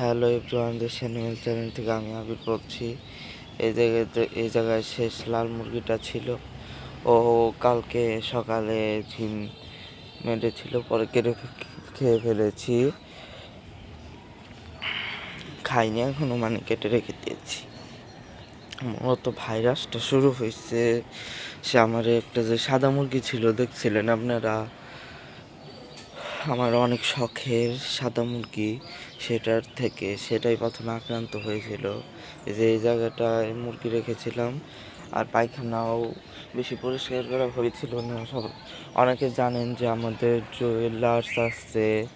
Hello দেশ animal channel থেকে আমি আবির বলছি। এই জায়গাতে এই জায়গায় শেষ লাল মুরগিটা ছিল। ও কালকে সকালে ঝিম মেরেছিল, পরে কেটে খেয়ে ফেলেছি। খাইনি এখনও মানে কেটে রেখে দিয়েছি। মূলত ভাইরাসটা শুরু হয়েছে। সে আমার একটা যে সাদা মুরগি ছিল, দেখছিলেন আপনারা? আমার অনেক শখের সাদা মুরগি সেটার থেকে সেটাই প্রথমে আক্রান্ত হয়েছিল। যে এই জায়গাটায় মুরগি রেখেছিলাম আর পায়খানাও বেশি পরিষ্কার করা হয়েছিল না। সব অনেকে জানেন যে আমাদের জুয়েলার্স আসছে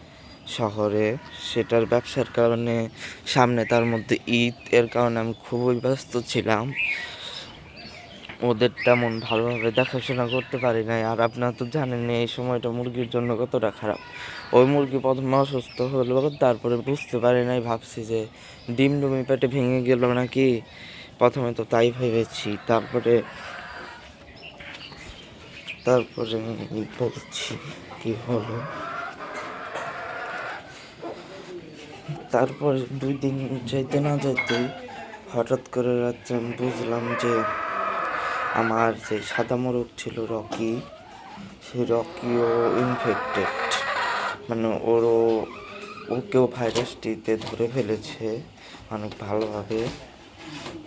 শহরে, সেটার ব্যবসার কারণে সামনে তার মধ্যে ঈদ, এর কারণে আমি খুবই ব্যস্ত ছিলাম। ওদের তেমন ভালোভাবে দেখাশোনা করতে পারি নাই। আর আপনারা তো জানেন এই সময়টা মুরগির জন্য কতটা খারাপ। ওই মুরগি প্রথমে অসুস্থ হলো, তারপরে বুঝতে পারি নাই, ভাবছি যে ডিম ডুমি পেটে ভেঙে গেল নাকি? প্রথমে তো তাই ভেবেছি, তারপরে তারপরে বলছি কি হলো? তারপর দুই দিন যাইতে না যাইতেই হঠাৎ করে রাত্রে বুঝলাম যে আমার যে সাদা মোরগ ছিল রকি সেই রকিও ইনফেক্টেড মানে ওরও, ওকেও ভাইরাসটিতে ধরে ফেলেছে অনেক ভালোভাবে।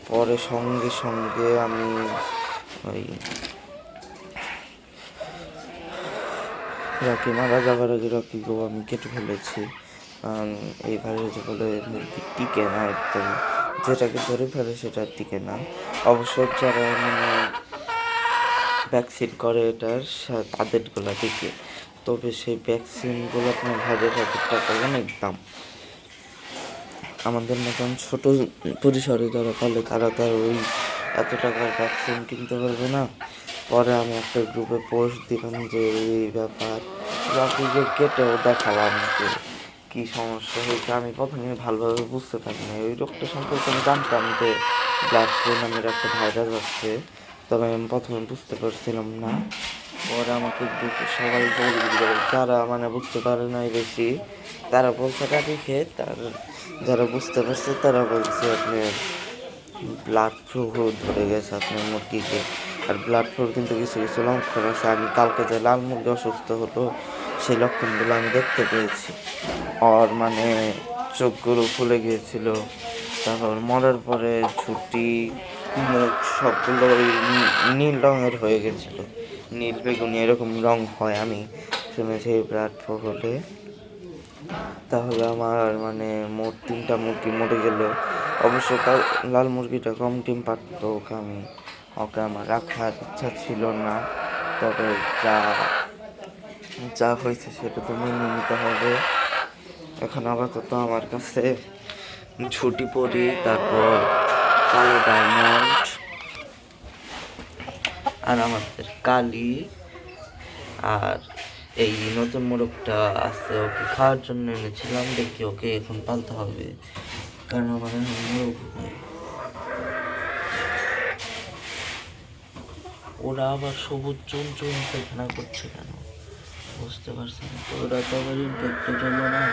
পরে সঙ্গে সঙ্গে আমি ওই রকি মারা যাবার আগে রকিকেও আমি কেটে ফেলেছি। এই ভাইরাস বলে মুরগি টিকে না একদম। যেটাকে ধরে ফেলে সেটার দিকে না। অবশ্য যারা মানে ভ্যাকসিন করে এটার তাদেরগুলো টিকে তবে সেই ভ্যাকসিনগুলো আপনার হাজার হাজার টাকা অনেক দাম আমাদের মতন ছোট পরিসরে যারা পালে, তারা তার ওই এত টাকার ভ্যাকসিন কিনতে পারবে না। পরে আমি একটা গ্রুপে পোস্ট দিলাম যে এই ব্যাপার। রকিকে কেটেও দেখালাম যে কী সমস্যা হয়েছে, আমি প্রথমে ভালোভাবে বুঝতে পারি না ওই রোগটা সম্পর্কে আমি জানতাম যে ব্লাড ফ্লু নামের একটা ভাইরাস আছে, তবে আমি প্রথমে বুঝতে পারছিলাম না। পরে আমাকে সবাই বলে যারা মানে বুঝতে পারে নাই বেশি, তারা বলছে কাটি খেয়ে তার যারা বুঝতে পারছে তারা বলছে আপনি ব্লাড ফ্লু ধরে গেছে আপনার মুরগিকে। আর ব্লাড ফ্লুর কিন্তু কিছু কিছু লক্ষণ আছে। আমি কালকে যে লাল মুরগি অসুস্থ হলো সেই লক্ষণগুলো আমি দেখতে পেয়েছি। আর মানে চোখগুলো ফুলে গিয়েছিল, তারপর মরার পরে ঝুটি, মুখ সবগুলো নীল রঙের হয়ে গেছিল নীল বেগুনি এরকম রং হয়, আমি শুনেছি ফ্লু হলে তাহলে আমার মানে মোট তিনটা মুরগি মরে গেল। অবশ্য কাল- লাল মুরগিটা কম ডিম পারতো ওকে আমি। ওকে আমার রাখার ইচ্ছা ছিল না, তবে যা যা হয়েছে সেটা তো মেনে নিতে হবে। এখন আপাতত আমার কাছে ছুটি পড়ি, তারপর কালো ডায়মন্ড আর আমাদের কালি। আর এই নতুন মোরগটা আছে ওকে খাওয়ার জন্য এনেছিলাম, দেখি ওকে এখন পালতে হবে। কারণ আমার মোরগ নেই। ওরা আবার সবুজ চুন চুন পায়খানা করছে কেন? বুঝতে পারছি ওরা তো আবার ইনফেক্টেড হলো না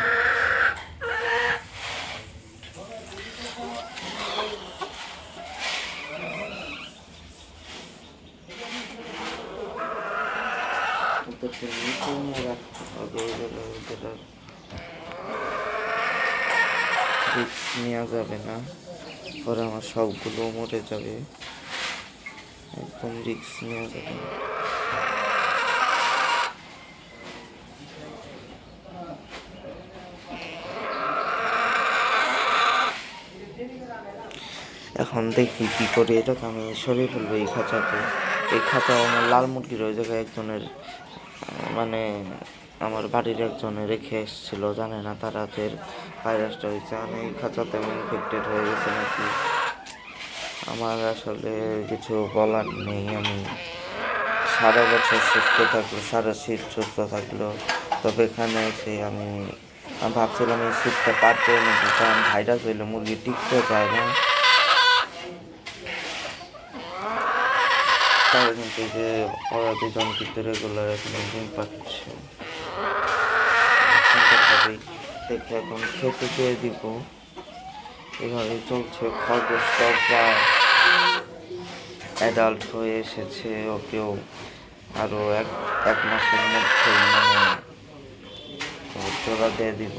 নেওয়া যাবে না। পরে আমার সবগুলো মরে যাবে। একদম রিস্ক নেওয়া যাবে না। এখন দেখি কি করি এটাকে আমি সরিয়ে ফেলব এই খাঁচাতে। এই খাঁচা আমার লাল মুরগির ওই জায়গায় একজনের মানে আমার বাড়ির একজনে রেখে এসেছিল, জানে না তারা যে ভাইরাসটা হয়েছে। আমি এই খাঁচাতে আমি ইনফেক্টেড হয়ে গেছে নাকি? আমার আসলে কিছু বলার নেই, আমি সারা বছর সুস্থ থাকল, সারা শীত সুস্থ থাকল। তবে এখানে এসে আমি ভাবছিলাম এই শীতটা পার করে নেব কারণ ভাইরাস হইলে মুরগি টিকতে চায় না। তারা কিন্তু ওরা দুজন কিন্তু রেগুলার এখন ডিম পাচ্ছে দেখে এখন খেতে দিয়ে দিব। এভাবে চলছে খরগোশটা প্রায় অ্যাডাল্ট হয়ে এসেছে, ওকেও আরও এক এক মাসের মধ্যেই মানে দিয়ে দিব।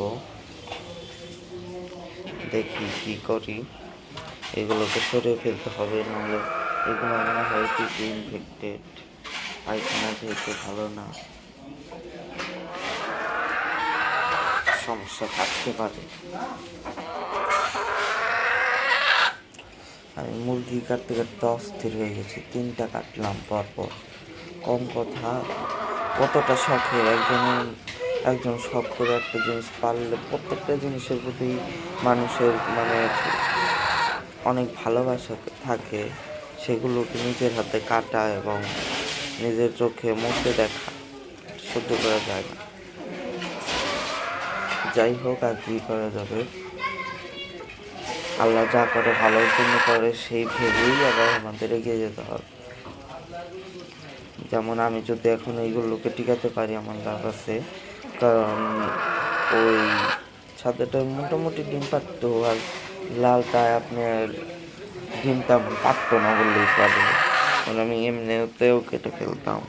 দেখি কি করি। এগুলোকে সরিয়ে ফেলতে হবে, নাহলে এগুলো মনে হয় ইনফেক্টেড পায়খানা যেহেতু ভালো না, সমস্যা থাকতে পারে। আমি মুরগি কাটতে কাটতে অস্থির হয়ে গেছি, তিনটা কাটলাম পরপর। কম কথা, কতটা শখের একজনের একজন শখ করে একটা জিনিস পারলে প্রত্যেকটা জিনিসের প্রতি মানুষের মানে অনেক ভালোবাসা থাকে। সেগুলোকে নিজের হাতে কাটা এবং নিজের চোখে মুখে দেখা সহ্য করা যায় না। যাই হোক, আর কি করা যাবে? আল্লাহ যা করে ভালোর জন্য করে, সেই ভেবেই আবার আমাদের এগিয়ে যেতে হবে। যেমন আমি যদি এখন এইগুলোকে টিকাতে পারি আমার লাভ আছে, কারণ ওই সাদাটা মোটামুটি ডিম পারতো আর লালটা আপনার ডিমটা পারতো না বললেই পারে কারণ আমি এমনিতেও কেটে ফেলতাম।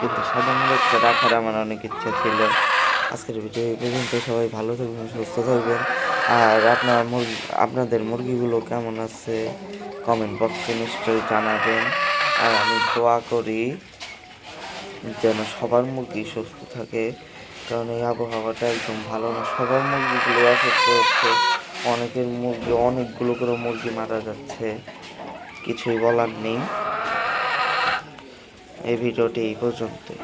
কিন্তু সাদা মুরগটা রাখার আমার অনেক ইচ্ছা ছিল। আজকের ভিডিও পর্যন্ত। সবাই ভালো থাকবেন, সুস্থ থাকবেন। আর আপনার মুরগি, আপনাদের মুরগিগুলো কেমন আছে কমেন্ট বক্সে নিশ্চয়ই জানাবেন। আর আমি দোয়া করি যেন সবার মুরগি সুস্থ থাকে। কারণ এই আবহাওয়াটা একদম ভালো না। সবার মুরগিগুলো অসুস্থ হচ্ছে। অনেকের মুরগি অনেকগুলো করে মুরগি মারা যাচ্ছে। কিছুই বলার নেই। এই ভিডিওটি এই পর্যন্তই।